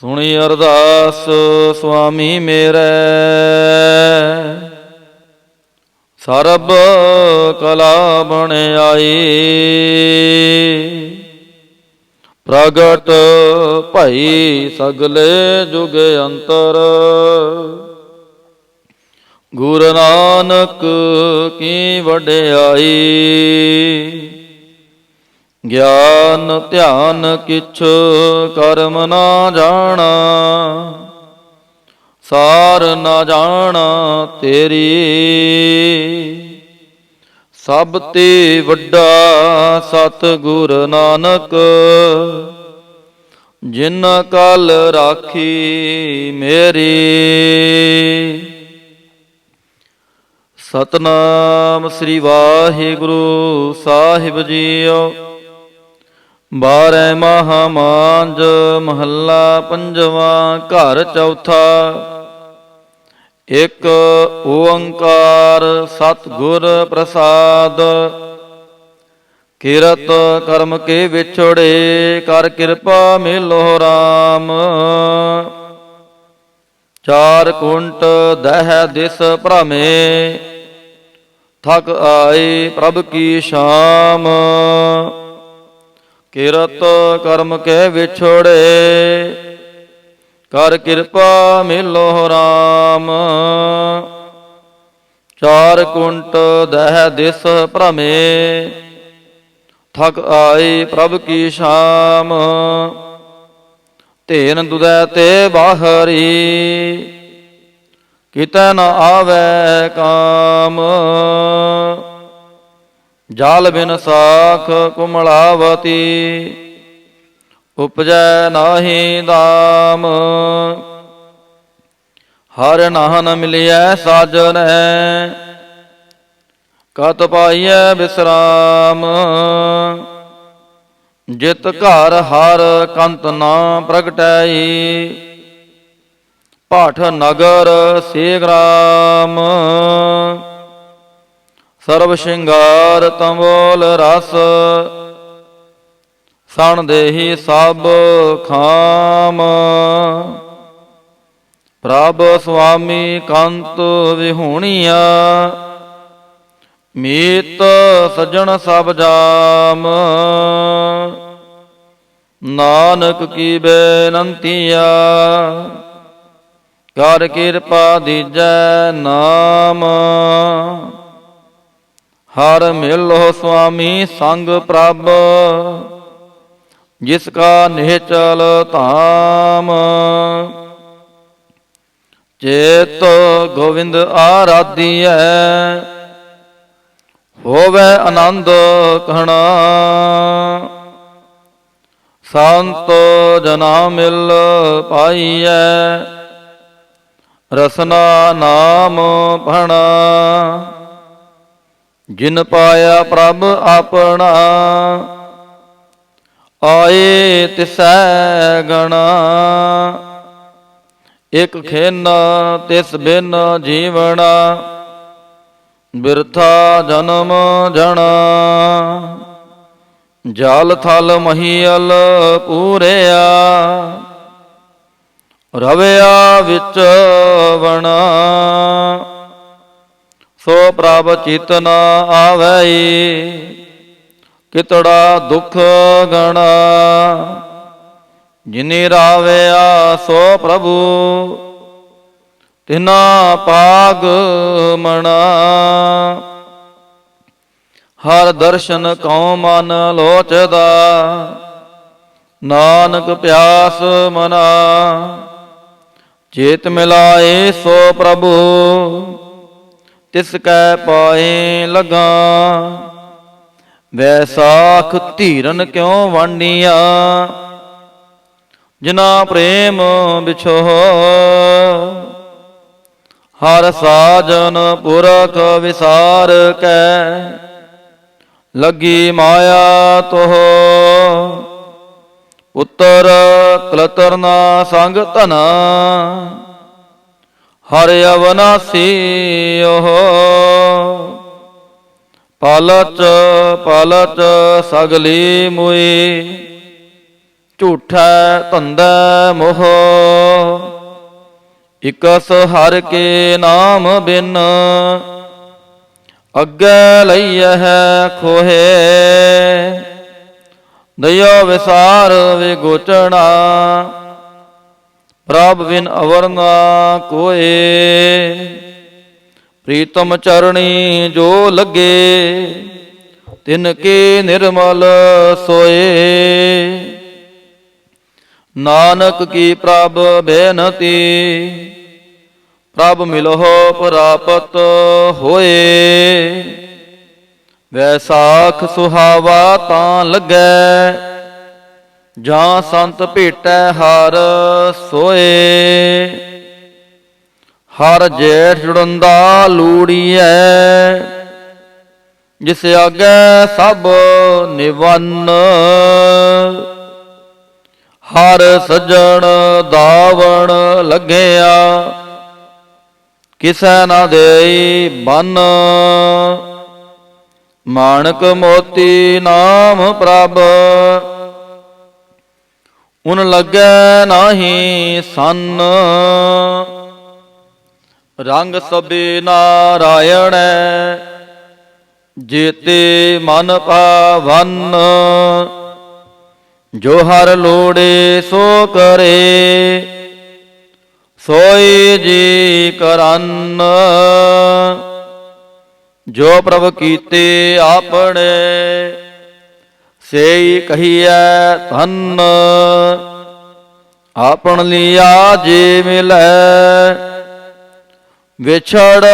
ਸੁਣੀ ਅਰਦਾਸ, ਸੁਆਮੀ ਮੇਰੇ। ਸਰਬ ਕਲਾ ਬਣ ਆਈ। ਪ੍ਰਗਟ ਭਈ ਸਗਲੇ ਜੁਗ ਅੰਤਰ। ਗੁਰੂ ਨਾਨਕ ਕੀ ਵਡਿਆਈ। ਗਿਆਨ ਧਿਆਨ ਕਿਛ ਕਰਮ ਨਾ ਜਾਣਾ, ਸਾਰ ਨਾ ਜਾਣਾ ਤੇਰੀ। ਸਭ ਤੇ ਵੱਡਾ ਸਤ ਗੁਰ ਨਾਨਕ, ਜਿਨ ਕਲ ਰਾਖੀ ਮੇਰੀ। ਸਤਨਾਮ ਸ੍ਰੀ ਵਾਹਿਗੁਰੂ ਸਾਹਿਬ ਜੀਓ। ਬਾਰੈ ਮਹਾਮਾਂਜ ਮਹੱਲਾ ਪੰਜਵਾਂ, ਘਰ ਚੌਥਾ। ਇੱਕ ਓੰਕਾਰ ਸਤਿਗੁਰ ਪ੍ਰਸਾਦ। ਕਿਰਤ ਕਰਮ ਕੇ ਵਿਛੜੇ, ਕਰ ਕਿਰਪਾ ਮਿਲੋ RAM ਚਾਰ ਕੁੰਟ ਦਹਿ ਦਿਸ ਭ੍ਰਮੇ, ਥਕ ਆਈ ਪ੍ਰਭ ਕੀ ਸ਼ਾਮ। ਕਿਰਤ ਕਰਮ ਕੇ ਵਿਛੋੜੇ, ਕਰ ਕਿਰਪਾ ਮਿਲੋ ਰਾਮ। ਚਾਰ ਕੁੰਟ ਦਹਿ ਦਿਸ ਭ੍ਰਮੇ, ਥਕ ਆਈ ਪ੍ਰਭ ਕੀ ਸ਼ਾਮ। ਧੇਨ ਦੁਦੈ ਤੇ ਬਾਹਰੀ, ਕਿਤੈ ਨ ਆਵੈ ਕਾਮ। ਜਾਲ ਬਿਨ ਸਾਖ ਕੁਮਲਾਵਤੀ, ਉਪਜੈ ਨਾਹੀ ਦਾਮ। ਹਰ ਨਾਹਨ ਮਿਲਿਐ ਸਾਜਨ, ਕਤ ਪਾਈਐ ਬਿਸਰਾਮ। ਜਿਤ ਘਰ ਹਰ ਕੰਤ ਨਾ ਪ੍ਰਗਟਾਈ ਪਾਠ ਨਗਰ ਸੇ ਗ੍ਰਾਮ ਸਰਬ ਸ਼ਿੰਗਾਰ ਤੰਬੋਲ ਰਸ। ਸਣ ਦੇਹੀ ਸਭ ਖਾਮ। ਪ੍ਰਭ ਸੁਆਮੀ ਕੰਤ ਵਿਹੂਣੀਆ। ਮੀਤ ਸਜਣ ਸਭ ਜਾਮ। ਨਾਨਕ ਕੀ ਬੇਨੰਤੀਆ। ਕਰ ਕਿਰਪਾ ਦੀਜੈ ਨਾਮ। ਹਰ ਮਿਲੋ ਸੁਆਮੀ ਸੰਗ ਪ੍ਰਭ, ਜਿਸ ਕਾ ਨਿਹਚਲ ਧਾਮ। ਚੇਤ ਗੋਵਿੰਦ ਆਰਾਧੀਐ, ਹੋਵੇ ਆਨੰਦ ਕਹਣਾ ਸੰਤ ਜਨਾ ਮਿਲ ਪਾਈਐ, ਰਸਨਾ ਨਾਮ ਭਣਾ। ਜਿਨ ਪਾਇਆ ਪ੍ਰਭ ਆਪਣਾ, ਆਏ ਤਿਸੈ ਗਣਾ। ਇਕ ਖੇਨ ਤਿਸ ਬਿਨ ਜੀਵਣਾ, ਬਿਰਥਾ ਜਨਮ ਜਣਾ। ਜਲ ਥਲ ਮਹੀਲ ਪੂਰਿਆ, ਰਵਿਆ ਵਿੱਚ ਵਣਾ। ਸੋ ਪ੍ਰਭ ਚਿਤ ਨ ਆਵੈ। ਕਿਤੜਾ ਦੁਖ ਗਣਾ। ਜਿਨੇ ਰਾਵਿਆ ਸੋ ਪ੍ਰਭੂ, ਤਿਨਾ ਪਾਗ ਮਣਾ। ਹਰ ਦਰਸ਼ਨ ਕਉ ਮਨ ਲੋਚਦਾ, ਨਾਨਕ ਪਿਆਸ ਮਨਾ। ਚੇਤ ਮਿਲਾਏ ਸੋ ਪ੍ਰਭੂ। ਤਿਸ ਕੈ ਪਾਏ ਲਗਾ। ਵੈਸਾਖ ਧੀਰਨ ਕਿਉ ਵਾਂਡੀਆਂ? ਜਿਨਾ ਪ੍ਰੇਮ ਵਿਛੋ ਹਰ ਸਾਜਨ ਪੁਰਖ ਵਿਸਾਰ ਕੈ। ਲੱਗੀ ਮਾਇਆ ਤੋਹ, ਪੁੱਤਰ ਕਲਤਰਨਾ ਸੰਗ ਧਨਾ। ਹਰ ਅਵਨਾਸੀ ਓਹ ਪਲਚ ਪਲਚ ਸਗਲੀ ਮੁਈ, ਝੂਠੈ ਧੰਦਾ ਮੋਹ। ਇਕਸ ਹਰ ਕੇ ਨਾਮ ਬਿਨ, ਅੱਗੇ ਲਈਐ ਖੋਹੇ। ਦਇਆ ਵਿਸਾਰ ਵਿਗੋਚਣਾ ਪ੍ਰਭ ਬਿਨ ਅਵਰ ਨਾ ਕੋਏ। ਪ੍ਰੀਤਮ ਚਰਣੀ ਜੋ ਲੱਗੇ, ਤਿਨ ਕੇ ਨਿਰਮਲ ਸੋਏ। ਨਾਨਕ ਕੀ ਪ੍ਰਭ ਬੇਨਤੀ, ਪ੍ਰਭ ਮਿਲਹੁ ਪ੍ਰਾਪਤ ਹੋਏ। ਵੈਸਾਖ ਸੁਹਾਵਾ ਤਾਂ ਲੱਗੈ ਜਾਂ ਸੰਤ ਭੇਟੈ ਹਰ ਸੋਏ। ਹਰ ਜੇਠ ਜੁੜੰਦਾ ਲੂੜੀਐ। ਜਿਸ ਆਗੇ ਸਭ ਨਿਵੰਨ। ਹਰ ਸਜਣ ਦਾਵਣ ਲੱਗਿਆ। ਕਿਸੈ ਨਾ ਦੇਈ ਬੰਨ। ਮਾਣਕ ਮੋਤੀ ਨਾਮ ਪ੍ਰਭ। ਉਨ ਲੱਗੈ ਨਾਹੀ ਸੰਨ। ਰੰਗ ਸਭੇ ਨਾਰਾਇਣ, ਜੇਤੇ ਮਨ ਪਾਵਨ। ਜੋ ਹਰ ਲੋੜੇ ਸੋ ਕਰੇ, ਸੋਈ ਜੀ ਕਰਨ। ਜੋ ਪ੍ਰਭ ਕੀਤੇ ਆਪਣੇ ਸੇਈ ਕਹੀਐ ਧੰਨ, ਆਪਣ ਲਿਆ ਜੇ ਮਿਲੈ, ਵਿਛੜ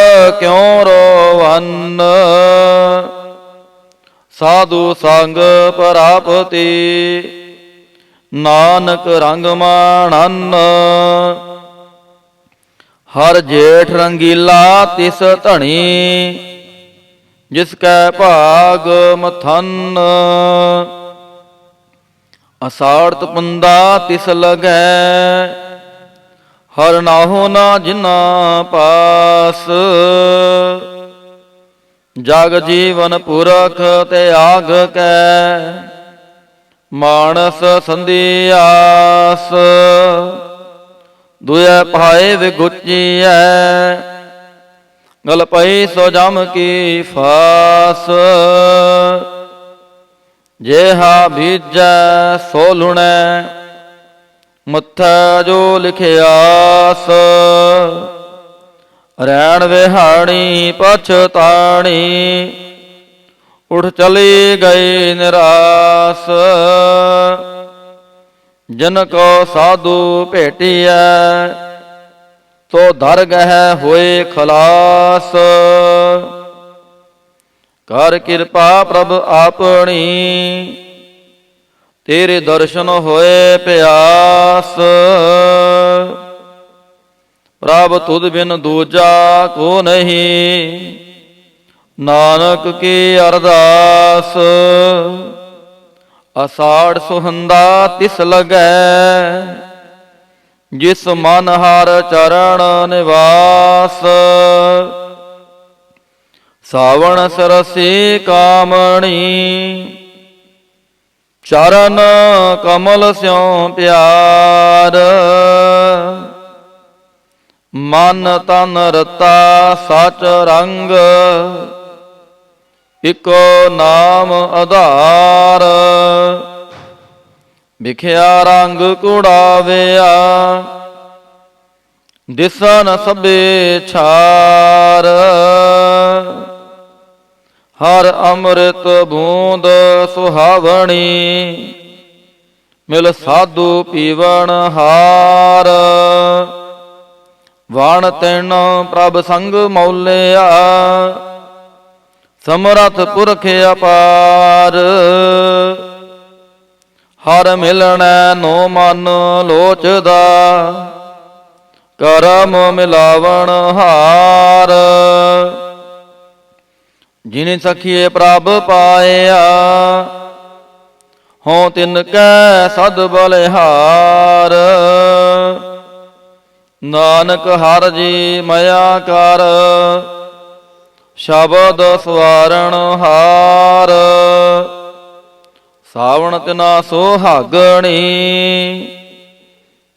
ਕਿਉ ਰੋਵਨ? ਸਾਧੂ ਸੰਗ ਪ੍ਰਾਪਤੀ, ਨਾਨਕ ਰੰਗ ਮਾਣਨ। ਹਰ ਜੇਠ ਰੰਗੀਲਾ ਤਿਸ ਧਣੀ ਜਿਸ ਕੈ ਭਾਗ ਮਥਨ ਅਸਾਰਤ ਪੁੰਦਾ ਤਿਸ ਲਗੈ, ਹਰ ਨਾਹੋ ਨਾ ਜਿਨਾ ਪਾਸ। ਜਗ ਜੀਵਨ ਪੁਰਖ ਤੇ ਆਗ ਕੈ, ਮਾਨਸ ਸੰਧਿਆਸ ਦੁਇ ਭਾਏ ਵਿਗੁਚੀਐ ਗਲ ਪਈ ਸੋ ਜਮ ਕੀ ਫਾਸ। ਜੇਹਾ ਬੀਜੈ ਸੋ ਲੁਣੈ, ਮੱਥਾ ਜੋ ਲਿਖਿਆਸ। ਰੈਣ ਵਿਹਾਣੀ ਪਛਤਾਣੀ ਉਠ ਚਲੀ ਗਈ ਨਿਰਾਸ। ਜਨ ਕੋ ਸਾਧੂ ਭੇਟਿਐ ਤੋ ਦਰ ਗਹਿ ਹੋਏ ਖਲਾਸ। ਕਰ ਕਿਰਪਾ ਪ੍ਰਭ ਆਪਣੀ, ਤੇਰੇ ਦਰਸ਼ਨ ਹੋਏ ਪਿਆਸ। ਪ੍ਰਭ ਤੁਧ ਬਿਨ ਦੂਜਾ ਕੋ ਨਹੀਂ, ਨਾਨਕ ਕੀ ਅਰਦਾਸ। ਅਸਾੜ ਸੁਹੰਦਾ ਤਿਸ ਲਗੈ ਜਿਸ ਮਨ ਹਰ ਚਰਨ ਨਿਵਾਸ। ਸਾਵਣ ਸਰਸੀ ਕਾਮਣੀ, ਚਰਨ ਕਮਲ ਸਿਉ ਪਿਆਰ। ਮਨ ਤਨ ਰਤਾ ਸਚ ਰੰਗ, ਇਕੋ ਨਾਮ ਆਧਾਰ। ਵਿਖਿਆ ਰੰਗ ਕੁੜਾਵਿਆ ਦਿਸਨ ਸਭੇ ਛਾਰ। ਹਰ ਅੰਮ੍ਰਿਤ ਬੂੰਦ ਸੁਹਾਵਣੀ, ਮਿਲ ਸਾਧੂ ਪੀਵਣ ਹਾਰ। ਵਾਣ ਤੈਨ ਪ੍ਰਭ ਸੰਗ ਮੌਲਿਆ, ਸਮਰਥ ਪੁਰਖ ਅਪਾਰ। ਹਰ ਮਿਲਣੈ ਨੋ ਮਨ ਲੋਚਦਾ। ਕਰਮ ਮਿਲਾਵਣ ਹਾਰ। ਜਿਨੇ ਸਖੀਏ ਪ੍ਰਭ ਪਾਇਆ ਹੋਂ ਤਿਨ ਕੈ ਸਦ ਬਲਿਹਾਰ। ਨਾਨਕ ਹਰ ਜੀ ਮਇਆ ਕਰ, ਸ਼ਬਦ ਸਵਾਰਣ ਹਾਰ। ਸਾਵਣ ਤਿਨਾ ਸੁਹਾਗਣੀ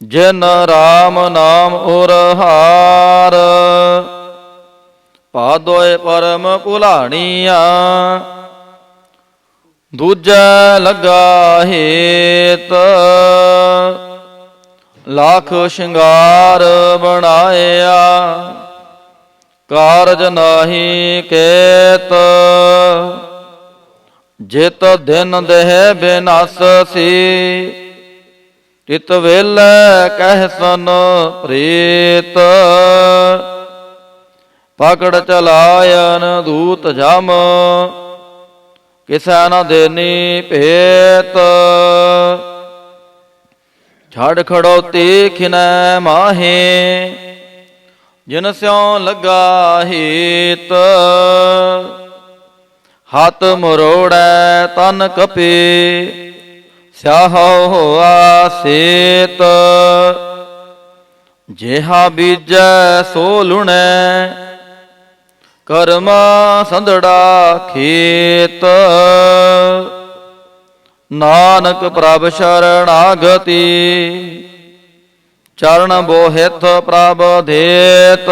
ਜਿਨ ਰਾਮ ਨਾਮ ਉਰ ਹਾਰ। ਪਾਦੋਏ ਪਰਮ ਭੁਲਾਣੀਆਂ ਦੂਜਾ ਲਗਾ ਹੇਤ। ਲੱਖ ਸ਼ਿੰਗਾਰ ਬਣਾਇਆ, ਕਾਰਜ ਨਾਹੀ ਕੇਤ। ਜਿਤ ਦਿਨ ਦੇਹ ਬਿਨਾਸੀ ਤਿਤ ਵੇਲੇ ਕਹਿ ਸਨ ਪ੍ਰੀਤ, ਪਕੜ ਚਲਾਇਨ ਦੂਤ ਜਮ, ਕਿਸੈ ਨ ਦੇਨੀ ਭੇਤ। ਛੜ ਖੜੋਤੀ ਖਿਨੈ ਮਾਹੇ, ਜਿਨ ਸਿਉ ਲਗਾ ਹੀਤ। ਹੱਥ ਮਰੋੜੈ ਤਨ ਕਪੇ, ਸਿਆਹੋ ਹੋਆ ਸੇਤ। ਜਿਹਾ ਬੀਜੈ ਸੋ ਲੁਣੈ, ਕਰਮਾ ਸੰਧੜਾ ਖੇਤ। ਨਾਨਕ ਪ੍ਰਭ ਸ਼ਰਣਾਗਤੀ ਚਰਨ ਬੋਹਿਤ ਪ੍ਰਭ ਦੇਤ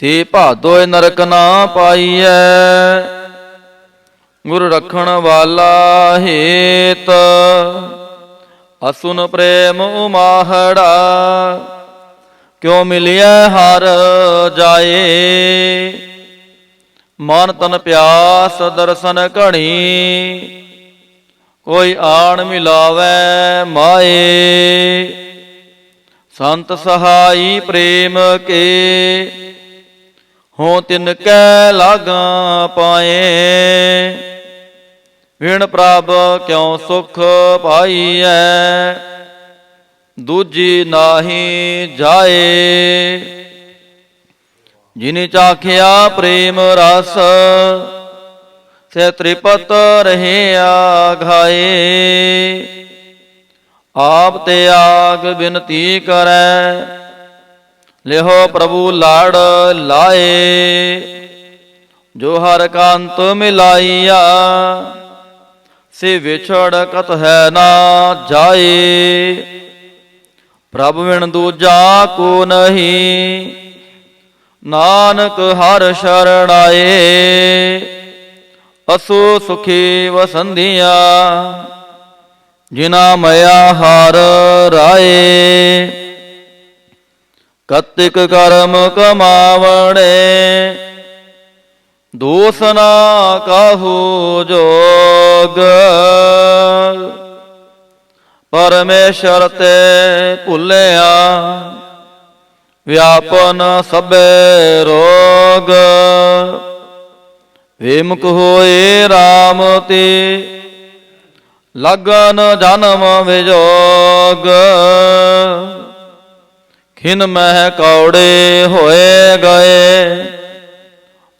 ਸੇ ਭਾਦੋਇ ਨਰਕ ਨਾ ਪਾਈਐ। ਗੁਰ ਰਖਣ ਵਾਲਾ ਹੇਤ। ਅਸੁਨ ਪ੍ਰੇਮ ਉਮਾਹੜਾ। ਕਿਉ ਮਿਲਿਆ ਹਰ ਜਾਏ। ਮਨ ਤਨ ਪਿਆਸ ਦਰਸ਼ਨ ਘਣੀ। ਕੋਈ ਆਣ ਮਿਲਾਵੇ ਮਾਏ। ਸੰਤ ਸਹਾਈ ਪ੍ਰੇਮ ਕੇ। ਹੋ ਤਿਨ ਕੈ ਲਾਗਾ ਪਾਏ। ਵਿਣ ਪ੍ਰਭ ਕਿਉ ਸੁਖ ਪਾਈਐ। ਦੂਜੀ ਨਾਹੀ ਜਾਏ। ਜਿਨੇ ਚਾਖਿਆ ਪ੍ਰੇਮ ਰਸ, ਸੇ ਤ੍ਰਿਪਤ ਰਹਿਆ ਘਾਏ। ਆਪ ਤੇ ਆਗ ਬਿਨਤੀ ਕਰੈ। ਲਿਹੋ ਪ੍ਰਭੂ ਲਾੜ ਲਾਏ, ਜੋ ਹਰ ਕਾਂਤ ਮਿਲਾਈਆ ਸੇ ਵਿਛੜ ਕਤ ਹੈ ਨਾ ਜਾਏ। ਪ੍ਰਭ ਵਿਣ ਦੂਜਾ ਕੋ ਨਹੀਂ, ਨਾਨਕ ਹਰ ਸ਼ਰਣਾਏ ਅਸੂ ਸੁਖੀ ਵਸੰਧੀਆਂ ਜਿਨਾ ਮਇਆ ਹਰ ਰਾਏ। ਕਤਿਕ ਕਰਮ ਕਮਾਵਣੇ, ਦੋਸ ਨਾ ਕਾਹੂ ਜੋਗ। ਪਰਮੇਸ਼ਰ ਤੇ ਭੁੱਲਿਆ, ਵਿਆਪਨ ਸਭੇ ਰੋਗ। ਵਿਮੁਖ ਹੋਏ RAM ਤੇ, ਲਗਨ ਜਨਮ ਵਿਜੋਗ। ਖਿਨ ਮਹਿ ਕੌੜੇ ਹੋਏ ਗਏ,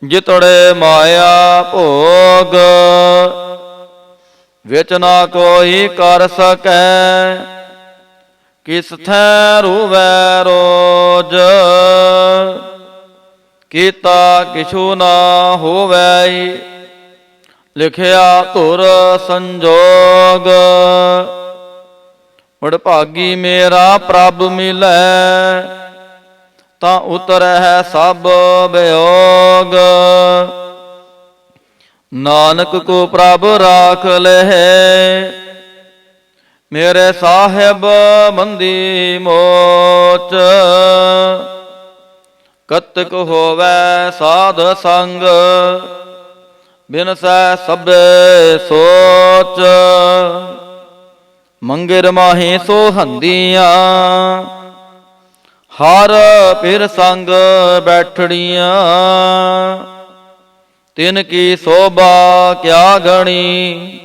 ਜਿਤੜੇ ਮਾਇਆ ਭੋਗ। ਵਿੱਚ ਨਾ ਕੋਈ ਕਰ ਸਕੈ ਕਿਸ ਥੈ ਰੂਵੈ ਰੋਜ। ਕੀਤਾ ਕਿਛੂ ਨਾ ਹੋਵੈ, ਲਿਖਿਆ ਧੁਰ ਸੰਜੋਗ। ਵਡਭਾਗੀ ਮੇਰਾ ਪ੍ਰਭ ਮਿਲੈ, ਤਾਂ ਉਤਰੈ ਸਭ ਬਿਯੋਗ ਨਾਨਕ ਕੋ ਪ੍ਰਭ ਰਾਖ ਲਹਿ, ਮੇਰੇ ਸਾਹਿਬ ਬੰਦੀ ਮੋਚ। ਕਤਕ ਹੋਵੈ ਸਾਧ ਸੰਗ ਬਿਨਸੈ ਸਭੇ ਸੋਚ। ਮੰਗਰ ਮਾਹੇ ਸੋ ਹੰਦੀਆਂ। ਹਰ ਫਿਰ ਸੰਗ ਬੈਠੜੀਆਂ ਤਿਨ ਕੀ ਸੋਭਾ ਕਿਆ ਗਣੀ।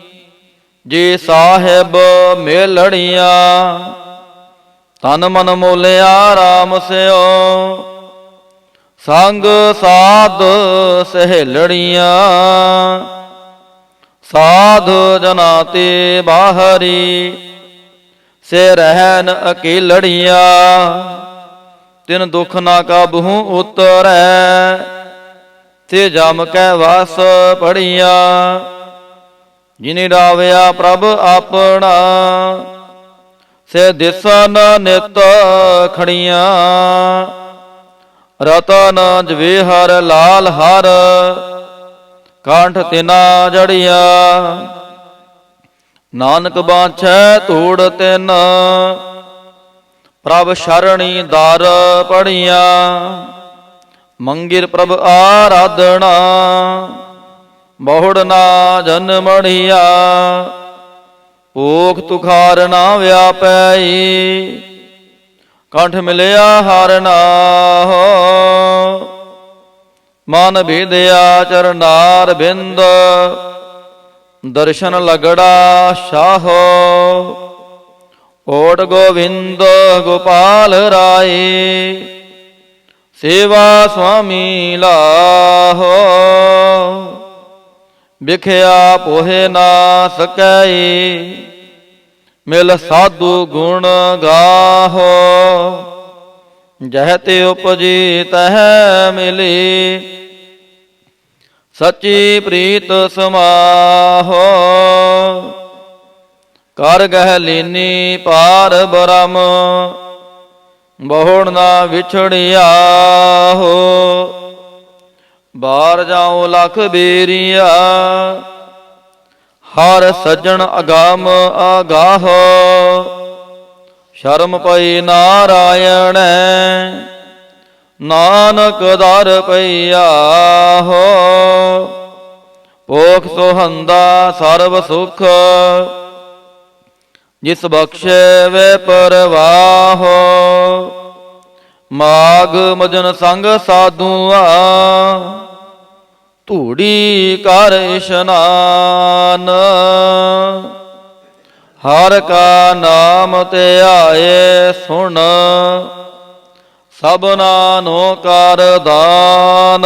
ਜੇ ਸਾਹਿਬ ਮੇਲੜੀਆਂ ਤਨ ਮਨ ਮੋਲਿਆ RAM ਸਿਓ। ਸੰਗ ਸਾਧ ਸਹਿਲੜੀਆਂ ਸਾਧ ਜਨਾ ਤੇ ਬਾਹਰੀ ਸੇ ਰਹਿਨ ਅਕੇਲੜੀਆਂ, ਤਿਨ ਦੁਖ ਨਾ ਕਾਬਹੂ ਉਤਰੈ, ਤੇ ਜਮ ਕੈ ਵਾਸ ਪੜੀਆਂ। ਜਿਨੇ ਡਾਵਿਆ ਪ੍ਰਭ ਆਪਣਾ, ਸੇ ਦਿਸਨ ਨਿਤ ਖੜੀਆਂ। ਰਤਨ ਜਵੇਹਰ ਲਾਲ ਹਰ ਕਾਂਠ ਤਿਨਾ ਜੜੀਆ। ਨਾਨਕ ਬਾਛੈ ਧੂੜ ਤਿਨ। ਪ੍ਰਭ ਸ਼ਰਣੀ ਦਰ ਪੜੀਆਂ। ਮੰਗਿਰ ਪ੍ਰਭ ਆਰਾਧਣਾ ਬਹੁੜ ਨਾ ਜਨਮੜੀਆ ਭੋਖ ਤੁਖਾਰ ਨਾ ਵਿਆਪੈਈ। ਕੰਠ ਮਿਲਿਆ ਹਰ ਨਾਹੋ ਮਨ ਭੇਦਿਆ ਚਰਨਾਰ ਬਿੰਦ, ਦਰਸ਼ਨ ਲਗੜਾ ਸ਼ਾਹ। ਓਟ ਗੋਵਿੰਦ ਗੋਪਾਲ ਰਾਏ, ਸੇਵਾ ਸੁਆਮੀ ਲਾਹੋ। ਵਿਖਿਆ ਪੋਹੇ ਨਾ ਸਕੈ, ਮਿਲ ਸਾਧੂ ਗੁਣ ਗਾਹੋ। ਜਹ ਤੇ ਉਪਜੀ ਤਹ ਮਿਲੀ, ਸੱਚੀ ਪ੍ਰੀਤ ਸਮਾਹੋ। ਕਰ ਗਹਿ ਲੀਨੀ ਪਾਰ ਬ੍ਰਹਮ ਬਹੁੜ ਨਾ ਵਿਛੜਿਆ ਹੋ। ਬਾਹਰ ਜਾਉ ਲਖ ਬੇਰੀਆ, ਹਰ ਸੱਜਣ ਅਗੰਮ ਆਗਾਹੋ। ਸ਼ਰਮ ਪਈ ਨਾਰਾਇਣ। ਨਾਨਕ ਦਰ ਪਈਆ ਹੋ। ਪੋਖ ਸੁਹੰਦਾ ਸਰਬ ਸੁਖ। ਜਿਸ ਬਖਸ਼ੇ ਵੇ ਪਰਵਾਹੋ। ਮਾਗ ਮਜਨ ਸੰਗ ਸਾਧੂਆ। ਧੂੜੀ ਕਰ ਇਸ਼ਨਾਨ। ਹਰ ਕਾ ਨਾਮ ਤੇ ਆਏ ਸੁਣ ਸਭਨਾ ਨੋ ਕਰ ਦਾਨ।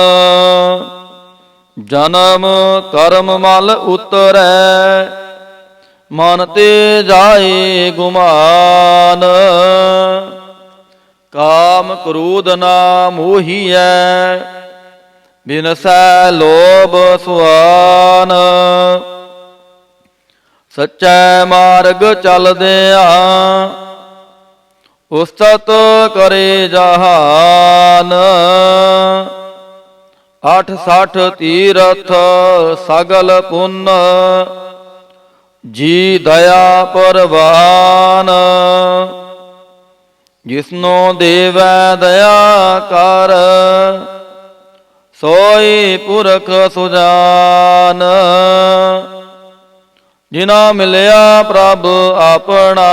ਜਨਮ ਕਰਮ ਮਲ ਉਤਰੈ, ਮਨ ਤੇ ਜਾਏ ਗੁਮਾਨ। ਕਾਮ ਕ੍ਰੋਧ ਨਾ ਮੋਹੀਐ, ਬਿਨਸੈ ਲੋਭ ਸੁਆਨ। ਸੱਚੈ ਮਾਰਗ ਚਲਦਿਆਂ ਉਸਤਤ ਕਰੇ ਜਹਾਨ। ਅਠ ਸਠ ਤੀਰਥ ਸਗਲ ਪੁੰਨ, ਜੀ ਦਇਆ ਪਰਵਾਨ। ਜਿਸਨੋ ਦੇਵੈ ਦਇਆ ਕਰ, ਸੋਈ ਪੁਰਖ ਸੁਜਾਨ। ਜਿਨਾ ਮਿਲਿਆ ਪ੍ਰਭ ਆਪਣਾ,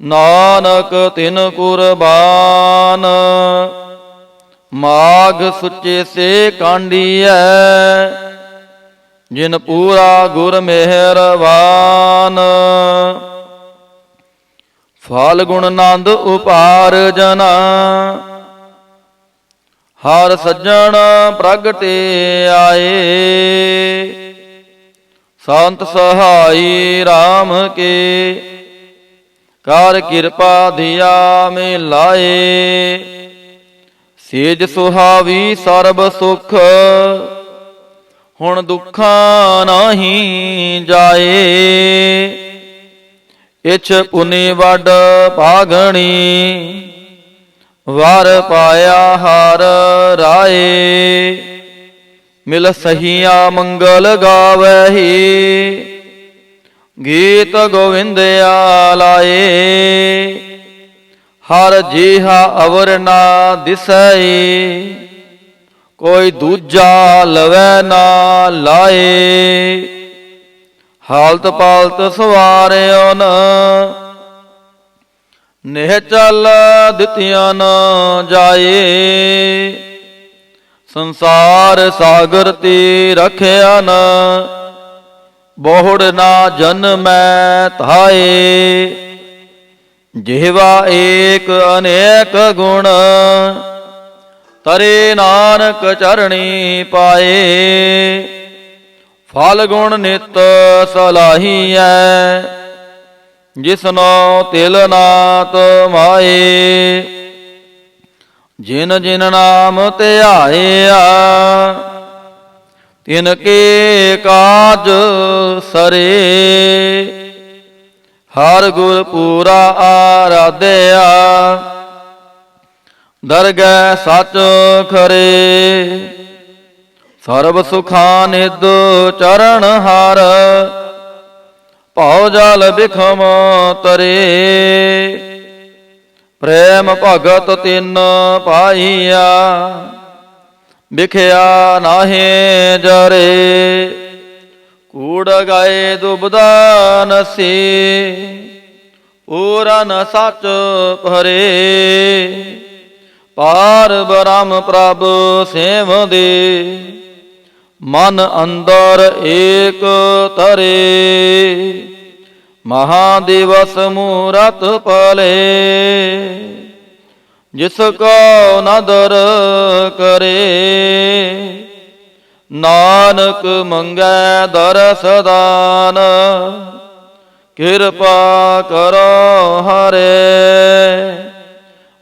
ਨਾਨਕ ਤਿਨ ਕੁਰਬਾਨ। ਮਾਗ ਸੁੱਚੇ ਸੇ ਕਾਂਡੀਐ, ਜਿਨ ਪੂਰਾ ਗੁਰ ਮਿਹਰਬਾਨ ਫਲ ਗੁਣ ਨੰਦ ਉਪਾਰ ਜਨਾ, ਹਰ ਸੱਜਣ ਪ੍ਰਗਟੇ ਆਏ। ਸੰਤ ਸਹਾਈ RAM ਕੇ। ਕਰ ਕਿਰਪਾ ਧਿਆ ਮੇ ਲਾਏ ਸੇਜ ਸੁਹਾਵੀ ਸਰਬ ਸੁਖ। ਹੁਣ ਦੁੱਖਾਂ ਨਹੀਂ ਜਾਏ। ਇਛ ਪੁਨੀ ਵੱਡ ਭਾਗਣੀ। ਵਾਰ ਪਾਇਆ ਹਰ ਰਾਏ। ਮਿਲ ਸਹੀਆ ਮੰਗਲ ਗਾਵਹੀ। ਗੀਤ ਗੋਵਿੰਦਿਆ ਲਾਏ ਹਰ ਜੀਹਾ ਅਵਰ ਨਾ ਦਿਸੈ। ਕੋਈ ਦੂਜਾ ਲਵੈ ਨਾ ਲਾਏ। ਹਾਲਤ ਪਾਲਤ ਸਵਾਰਿਓ ਨ ਨਿਹ ਚੱਲ ਦਿੱਤੀਆਂ ਨਾ ਜਾਏ। ਸੰਸਾਰ ਸਾਗਰ ਤੇ ਰਖਿਆ ਨ ਬਹੁੜ ਨਾ ਜਨਮੈ ਧਾਏ। ਜਿਹਵਾ ਏਕ ਅਨੇਕ ਗੁਣ, ਤਰੇ ਨਾਨਕ ਚਰਣੀ ਪਾਏ। ਫਲ ਗੁਣ ਨਿਤ ਸਲਾਹੀਐ, ਜਿਸਨੋ ਤਿਲ ਨਾਤ ਮਾਏ। ਜਿਨ ਜਿਨ ਨਾਮ ਧਿਆਇਆ ਤਿਨ ਕੇ ਕਾਜ ਸਰੇ। ਹਰ ਗੁਰ ਪੂਰਾ ਆਰਾਧਿਆ, ਦਰਗਹਿ ਸਚ ਖਰੇ। ਸਰਬ ਸੁਖਾ ਨਿਦ ਚਰਨ ਹਰ, ਭਉ ਜਲ ਬਿਖਮ ਤਰੇ। ਪ੍ਰੇਮ ਭਗਤ ਤਿੰਨ ਪਾਈਆ, ਵਿਖਿਆ ਨਾਹੀ ਜਰੇ। ਕੂੜ ਗਾਏ ਦੁਬਦਾ ਨਸੀ, ਪੂਰਨ ਸੱਚ ਭਰੇ। ਪਾਰ ਬ੍ਰਹਮ ਪ੍ਰਭ ਸੇਵਦੇ ਮਨ ਅੰਦਰ ਏਕ ਤਰੇ। ਮਹਾਦਿਵਸ ਮੂਰਤ ਪਲੇ, ਜਿਸ ਕੋ ਨਦਰ ਕਰੇ। ਨਾਨਕ ਮੰਗੈ ਦਰਸ ਦਾਨ, ਕਿਰਪਾ ਕਰੋ ਹਰੇ।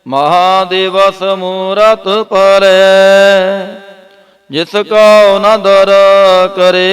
ਮਹਾਦਿਵਸ ਮੂਰਤ ਪਰੇ ਜਿਸ ਕੋ ਨਦਰ ਕਰੇ।